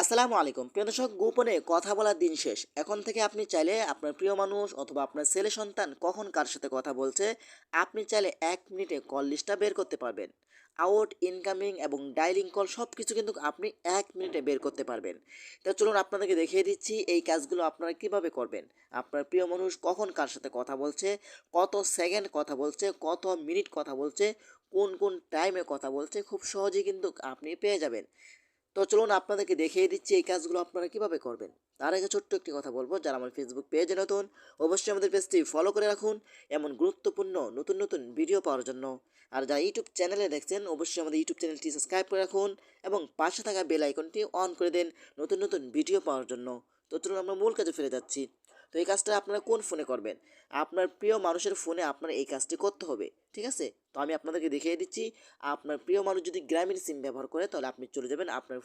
আসসালামু আলাইকুম। প্রিয় দর্শক, গোপনে কথা বলার দিন শেষ। এখন থেকে আপনি চাইলে আপনার প্রিয় মানুষ অথবা আপনার ছেলে সন্তান কখন কার সাথে কথা বলছে, আপনি চাইলে এক মিনিটে কল লিস্টটা বের করতে পারবেন। আউট ইনকামিং এবং ডাইলিং কল সব কিছু কিন্তু আপনি এক মিনিটে বের করতে পারবেন। তো চলুন আপনাদেরকে দেখিয়ে দিচ্ছি এই কাজগুলো আপনারা কীভাবে করবেন। আপনার প্রিয় মানুষ কখন কার সাথে কথা বলছে, কত সেকেন্ড কথা বলছে, কত মিনিট কথা বলছে, কোন কোন টাইমে কথা বলছে, খুব সহজেই কিন্তু আপনি পেয়ে যাবেন। তো চলুন আপনাদেরকে দেখিয়ে দিচ্ছি এই কাজগুলো আপনারা কীভাবে করবেন। তার আগে ছোট্ট একটি কথা বলব, যারা আমার ফেসবুক পেজে নতুন, অবশ্যই আমাদের পেজটি ফলো করে রাখুন এমন গুরুত্বপূর্ণ নতুন নতুন ভিডিও পাওয়ার জন্য। আর যারা ইউটিউব চ্যানেলে দেখছেন, অবশ্যই আমাদের ইউটিউব চ্যানেলটি সাবস্ক্রাইব করে রাখুন এবং পাশে থাকা বেল আইকনটি অন করে দেন নতুন নতুন ভিডিও পাওয়ার জন্য। তো চলুন আমরা মূল কাজে ফিরে যাচ্ছি। তো এই কাজটা আপনারা কোন ফোনে করবেন? আপনার প্রিয় মানুষের ফোনে আপনার এই কাজটি করতে হবে, ঠিক আছে? তো আমি আপনাদেরকে দেখিয়ে দিচ্ছি, আপনার প্রিয় মানুষ যদি গ্রামীণ সিম ব্যবহার করে, তাহলে আপনি চলে যাবেন আপনার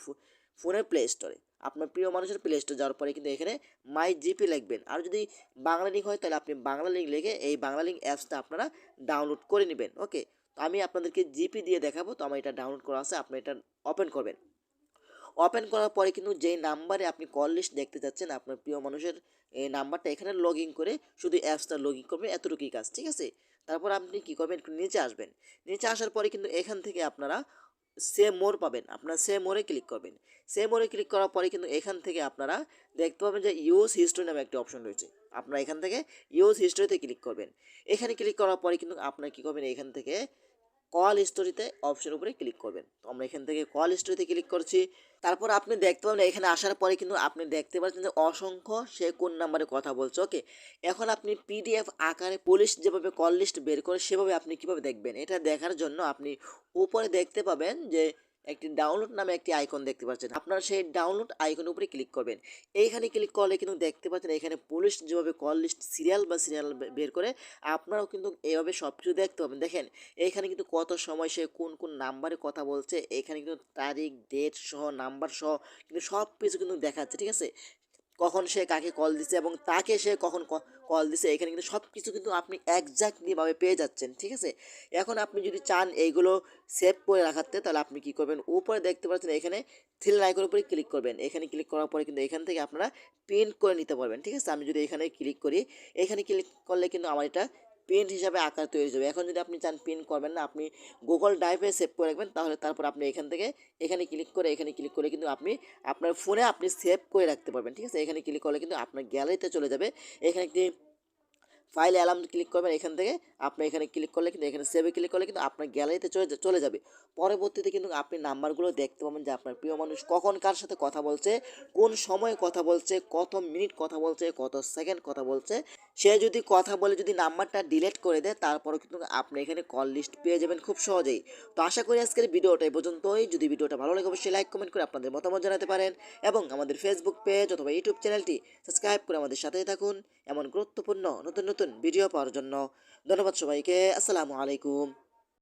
ফোনের প্লে স্টোরে আপনার প্রিয় মানুষের প্লে স্টোরে যাওয়ার পরে কিন্তু এখানে মাই জিপি লিখবেন। আর যদি বাংলা লিঙ্ক হয়, তাহলে আপনি বাংলা লিঙ্ক লিখে এই বাংলা লিঙ্ক অ্যাপসটা আপনারা ডাউনলোড করে নেবেন ওকে তো আমি আপনাদেরকে জিপি দিয়ে দেখাবো, তো আমার এটা ডাউনলোড করা আছে, আপনি এটা ওপেন করবেন। ওপেন করার পরে কিন্তু যেই নাম্বারে আপনি কল লিস্ট দেখতে চাচ্ছেন আপনার প্রিয় মানুষের এই নাম্বারটা এখানে লগ ইন করে শুধু অ্যাপসটা লগ ইন করবেন এতটুকুই কাজ, ঠিক আছে? তারপর আপনি কী করবেন, একটু নিচে আসবেন। নিচে আসার পরে কিন্তু এখান থেকে আপনারা সে মোর পাবেন, আপনারা সে মোরে ক্লিক করবেন। সে মোরে ক্লিক করার পরে কিন্তু এখান থেকে আপনারা দেখতে পাবেন যে ইউজ হিস্ট্রি নামে একটি অপশন রয়েছে। আপনারা এখান থেকে ইউজ হিস্ট্রিতে ক্লিক করবেন। এখানে ক্লিক করার পরে কিন্তু আপনারা কী করবেন, এখান থেকে কল স্টোরিতে অপশন উপরে ক্লিক করবেন। তো আমরা এখান থেকে কল স্টোরিতে ক্লিক করছি। তারপর আপনি দেখতে পাবেন এখানে আসার পরে কিন্তু আপনি দেখতে পাচ্ছেন যে অসংখ্য সে কোন নাম্বারে কথা বলছে। ওকে এখন আপনি পিডিএফ আকারে পুলিশ যেভাবে কল লিস্ট বের করে সেভাবে আপনি কীভাবে দেখবেন? এটা দেখার জন্য আপনি উপরে দেখতে পাবেন যে একটি ডাউনলোড নামে একটি আইকন দেখতে পাচ্ছেন। আপনারা সেই ডাউনলোড আইকনের উপরে ক্লিক করবেন। এইখানে ক্লিক করলে কিন্তু দেখতে পাচ্ছেন এখানে পুলিশ যেভাবে কল লিস্ট সিরিয়াল বা সিরিয়াল বের করে, আপনারাও কিন্তু এভাবে সব কিছু দেখতে পাবেন। দেখেন, এখানে কিন্তু কত সময় সে কোন কোন নাম্বারে কথা বলছে, এখানে কিন্তু তারিখ ডেট সহ নাম্বার সহ কিন্তু সব কিছু কিন্তু দেখাচ্ছে, ঠিক আছে? কখন সে কাকে কল দিছে এবং তাকে সে কখন কল দিছে, এখানে কিন্তু সব কিছু কিন্তু আপনি একজাক্টলিভাবে পেয়ে যাচ্ছেন, ঠিক আছে? এখন আপনি যদি চান এইগুলো সেভ করে রাখাতে, তাহলে আপনি কি করবেন? উপরে দেখতে পাচ্ছেন এখানে থ্রি আইকনের উপরে ক্লিক করবেন। এখানে ক্লিক করার পরে কিন্তু এখান থেকে আপনারা প্রিন্ট করে নিতে পারবেন, ঠিক আছে? আমি যদি এখানে ক্লিক করি, এখানে ক্লিক করলে কিন্তু আমার এটা প্রিন্ট হিসাবে আকার তৈরি যাবে। এখন যদি আপনি চান প্রিন্ট করবেন না, আপনি গুগল ড্রাইভে সেভ করে রাখবেন, তাহলে তারপর আপনি এখান থেকে এখানে ক্লিক করে, এখানে ক্লিক করে কিন্তু আপনি আপনার ফোনে আপনি সেভ করে রাখতে পারবেন, ঠিক আছে? এখানে ক্লিক করলে কিন্তু আপনার গ্যালারিতে চলে যাবে। এখানে একটি ফাইল অ্যালার্ম ক্লিক করবেন, এখান থেকে আপনি এখানে ক্লিক করলে কিন্তু, এখানে সেভে ক্লিক করলে কিন্তু আপনার গ্যালারিতে চলে চলে যাবে। পরবর্তীতে কিন্তু আপনি নাম্বারগুলো দেখতে পাবেন যে আপনার প্রিয় মানুষ কখন কার সাথে কথা বলছে, কোন সময়ে কথা বলছে, কত মিনিট কথা বলছে, কত সেকেন্ড কথা বলছে। সে যদি কথা বলে যদি নাম্বারটা ডিলিট করে দেয় তারপরে কিন্তু আপনি এখানে কল লিস্ট পেয়ে যাবেন খুব সহজেই। তো আশা করি আজকের ভিডিওটা এই পর্যন্তই। যদি ভিডিওটা ভালো লাগে, অবশ্যই লাইক কমেন্ট করে আপনাদের মতামত জানাতে পারেন এবং আমাদের ফেসবুক পেজ অথবা ইউটিউব চ্যানেলটি সাবস্ক্রাইব করে আমাদের সাথেই থাকুন। এমন গুরুত্বপূর্ণ নতুন নতুন নতুন ভিডিও পাওয়ার জন্য। ধন্যবাদ সবাইকে। আসসালামু আলাইকুম।